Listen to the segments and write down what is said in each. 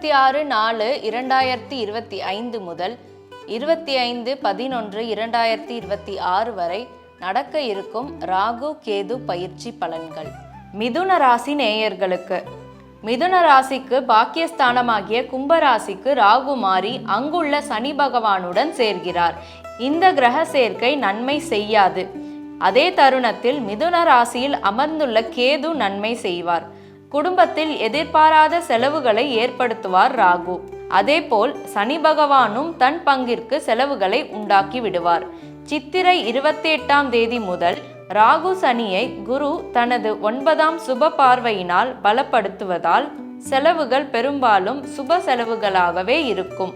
இருபத்தி ஆறு நாலு இரண்டாயிரத்தி இருபத்தி ஐந்து முதல் இருபத்தி ஐந்து பதினொன்று இரண்டாயிரத்தி இருபத்தி ஆறு வரை நடக்க இருக்கும் ராகு கேது பயிற்சி பலன்கள். மிதுன ராசி நேயர்களுக்கு. மிதுன ராசிக்கு பாக்கியஸ்தானமாகிய கும்பராசிக்கு ராகு மாறி அங்குள்ள சனி பகவானுடன் சேர்கிறார். இந்த கிரக சேர்க்கை நன்மை செய்யாது. அதே தருணத்தில் மிதுன ராசியில் அமர்ந்துள்ள கேது நன்மை செய்வார். குடும்பத்தில் எதிர்பாராத செலவுகளை ஏற்படுத்துவார் ராகு. அதேபோல் சனி பகவானும் தன் பங்கிற்கு செலவுகளை உண்டாக்கி விடுவார். சித்திரை இருபத்தி எட்டாம் தேதி முதல் ராகு சனியை குரு தனது ஒன்பதாம் சுப பார்வையினால் பலப்படுத்துவதால் செலவுகள் பெரும்பாலும் சுப செலவுகளாகவே இருக்கும்.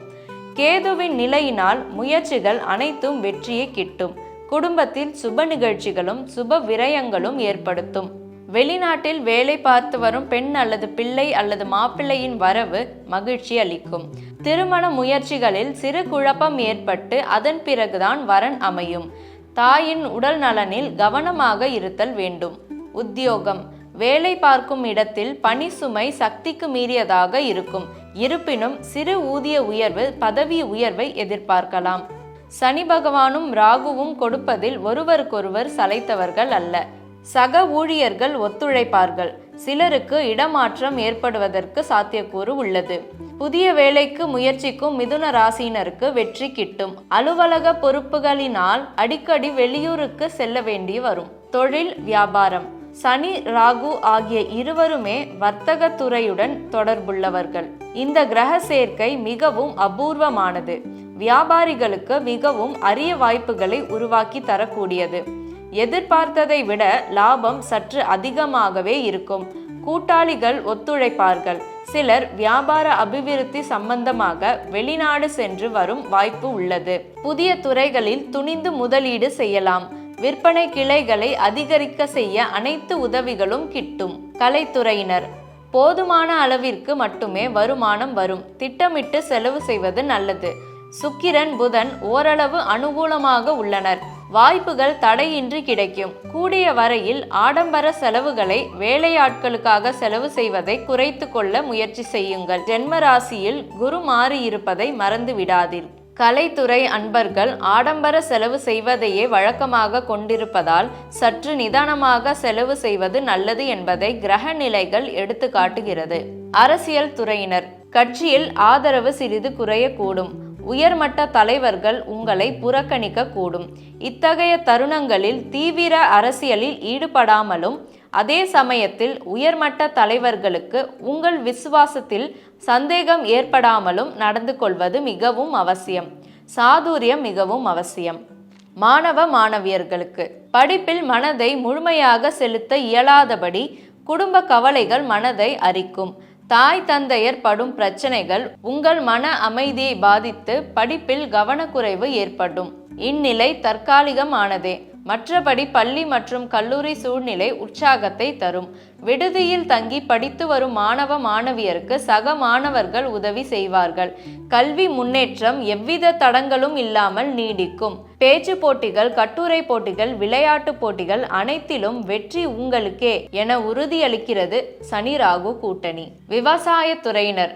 கேதுவின் நிலையினால் முயற்சிகள் அனைத்தும் வெற்றியை கிட்டும். குடும்பத்தில் சுப நிகழ்ச்சிகளும் சுப விரயங்களும் ஏற்படுத்தும். வெளிநாட்டில் வேலை பார்த்து வரும் பெண் அல்லது பிள்ளை அல்லது மாப்பிள்ளையின் வரவு மகிழ்ச்சி அளிக்கும். திருமண முயற்சிகளில் சிறு குழப்பம் ஏற்பட்டு அதன் பிறகுதான் வரன் அமையும். தாயின் உடல் நலனில் கவனமாக இருத்தல் வேண்டும். உத்தியோகம். வேலை பார்க்கும் இடத்தில் பணி சுமை சக்திக்கு மீறியதாக இருக்கும். இருப்பினும் சிறு ஊதிய உயர்வு பதவி உயர்வை எதிர்பார்க்கலாம். சனி பகவானும் ராகுவும் கொடுப்பதில் ஒருவருக்கொருவர் சளைத்தவர்கள் அல்ல. சக ஊழியர்கள் ஒத்துழைப்பார்கள். சிலருக்கு இடமாற்றம் ஏற்படுவதற்கு சாத்தியக்கூறு உள்ளது. புதிய வேலைக்கு முயற்சிக்கும் மிதுன ராசியினருக்கு வெற்றி கிட்டும். அலுவலக பொறுப்புகளினால் அடிக்கடி வெளியூருக்கு செல்ல வேண்டி வரும். தொழில் வியாபாரம். சனி ராகு ஆகிய இருவருமே வர்த்தக துறையுடன் தொடர்புள்ளவர்கள். இந்த கிரக சேர்க்கை மிகவும் அபூர்வமானது. வியாபாரிகளுக்கு மிகவும் அரிய வாய்ப்புகளை உருவாக்கி தரக்கூடியது. எதிர்பார்த்ததை விட லாபம் சற்று அதிகமாகவே இருக்கும். கூட்டாளிகள் ஒத்துழைப்பார்கள். சிலர் வியாபார அபிவிருத்தி சம்பந்தமாக வெளிநாடு சென்று வரும் வாய்ப்பு உள்ளது. புதிய துறைகளில் துணிந்து முதலீடு செய்யலாம். விற்பனை கிளைகளை அதிகரிக்க செய்ய அனைத்து உதவிகளும் கிட்டும். கலைத்துறையினர். போதுமான அளவிற்கு மட்டுமே வருமானம் வரும். திட்டமிட்டு செலவு செய்வது நல்லது. சுக்கிரன் புதன் ஓரளவு அனுகூலமாக உள்ளனர். வாய்ப்புகள் தடையின்றி கிடைக்கும். கூடிய வரையில் ஆடம்பர செலவுகளை வேலையாட்களுக்காக செலவு செய்வதை குறைத்து கொள்ள முயற்சி செய்யுங்கள். ஜென்ம ராசியில் குரு மாறியிருப்பதை மறந்து விடாதீர் கலைத்துறை அன்பர்கள் ஆடம்பர செலவு செய்வதையே வழக்கமாக கொண்டிருப்பதால் சற்று நிதானமாக செலவு செய்வது நல்லது என்பதை கிரக நிலைகள் எடுத்து காட்டுகிறது அரசியல் துறையினர். கட்சியில் ஆதரவு சிறிது குறையக்கூடும். உயர்மட்ட தலைவர்கள் உங்களை புறக்கணிக்க கூடும் இத்தகைய தருணங்களில் தீவிர அரசியலில் ஈடுபடாமலும் அதே சமயத்தில் உயர்மட்ட தலைவர்களுக்கு உங்கள் விசுவாசத்தில் சந்தேகம் ஏற்படாமலும் நடந்து கொள்வது மிகவும் அவசியம். சாதுரியம் மிகவும் அவசியம். மாணவ மாணவியர்களுக்கு படிப்பில் மனதை முழுமையாக செலுத்த இயலாதபடி குடும்ப கவலைகள் மனதை அரிக்கும். தாய் தந்தையர் படும் பிரச்சனைகள் உங்கள் மன அமைதியை பாதித்து படிப்பில் கவனக்குறைவு ஏற்படும். இந்நிலை தற்காலிகமானதே. மற்றபடி பள்ளி மற்றும் கல்லூரி சூழ்நிலை உற்சாகத்தை தரும். விடுதியில் தங்கி படித்து வரும் மாணவ மாணவியருக்கு சக மாணவர்கள் உதவி செய்வார்கள். கல்வி முன்னேற்றம் எவ்வித தடங்களும் இல்லாமல் நீடிக்கும். பேச்சு போட்டிகள் கட்டுரை போட்டிகள் விளையாட்டு போட்டிகள் அனைத்திலும் வெற்றி உங்களுக்கே என உறுதியளிக்கிறது சனி ராகு கூட்டணி. விவசாயத்துறையினர்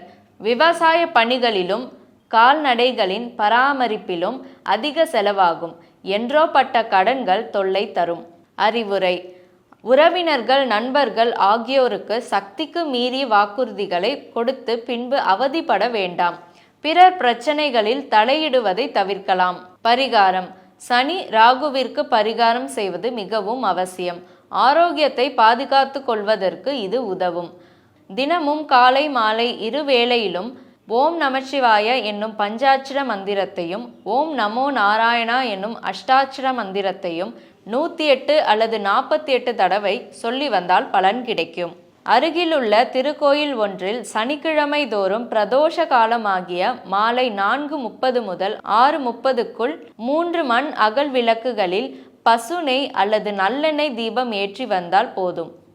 விவசாய பணிகளிலும் கால்நடைகளின் பராமரிப்பிலும் அதிக செலவாகும். என்றோ பட்ட கடன்கள் தொல்லை தரும். அறிவுரை. உறவினர்கள் நண்பர்கள் ஆகியோருக்கு சக்திக்கு மீறி வாக்குறுதிகளை கொடுத்து பின்பு அவதிப்பட வேண்டாம். பிறர் பிரச்சனைகளில் தலையிடுவதை தவிர்க்கலாம். பரிகாரம். சனி ராகுவிற்கு பரிகாரம் செய்வது மிகவும் அவசியம். ஆரோக்கியத்தை பாதுகாத்து கொள்வதற்கு இது உதவும். தினமும் காலை மாலை இரு வேளையிலும் ஓம் நமச்சிவாய என்னும் பஞ்சாட்சிர மந்திரத்தையும் ஓம் நமோ நாராயணா என்னும் அஷ்டாட்சிர மந்திரத்தையும் நூற்றி எட்டு அல்லது நாற்பத்தி எட்டு தடவை சொல்லி வந்தால் பலன் கிடைக்கும். அருகிலுள்ள திருக்கோயில் ஒன்றில் சனிக்கிழமை தோறும் பிரதோஷ காலமாகிய மாலை நான்கு முப்பது முதல் ஆறு முப்பதுக்குள் மூன்று மண் அகல் விளக்குகளில் பசு நெய் அல்லது நல்லெண்ணெய் தீபம் ஏற்றி வந்தால் போதும்.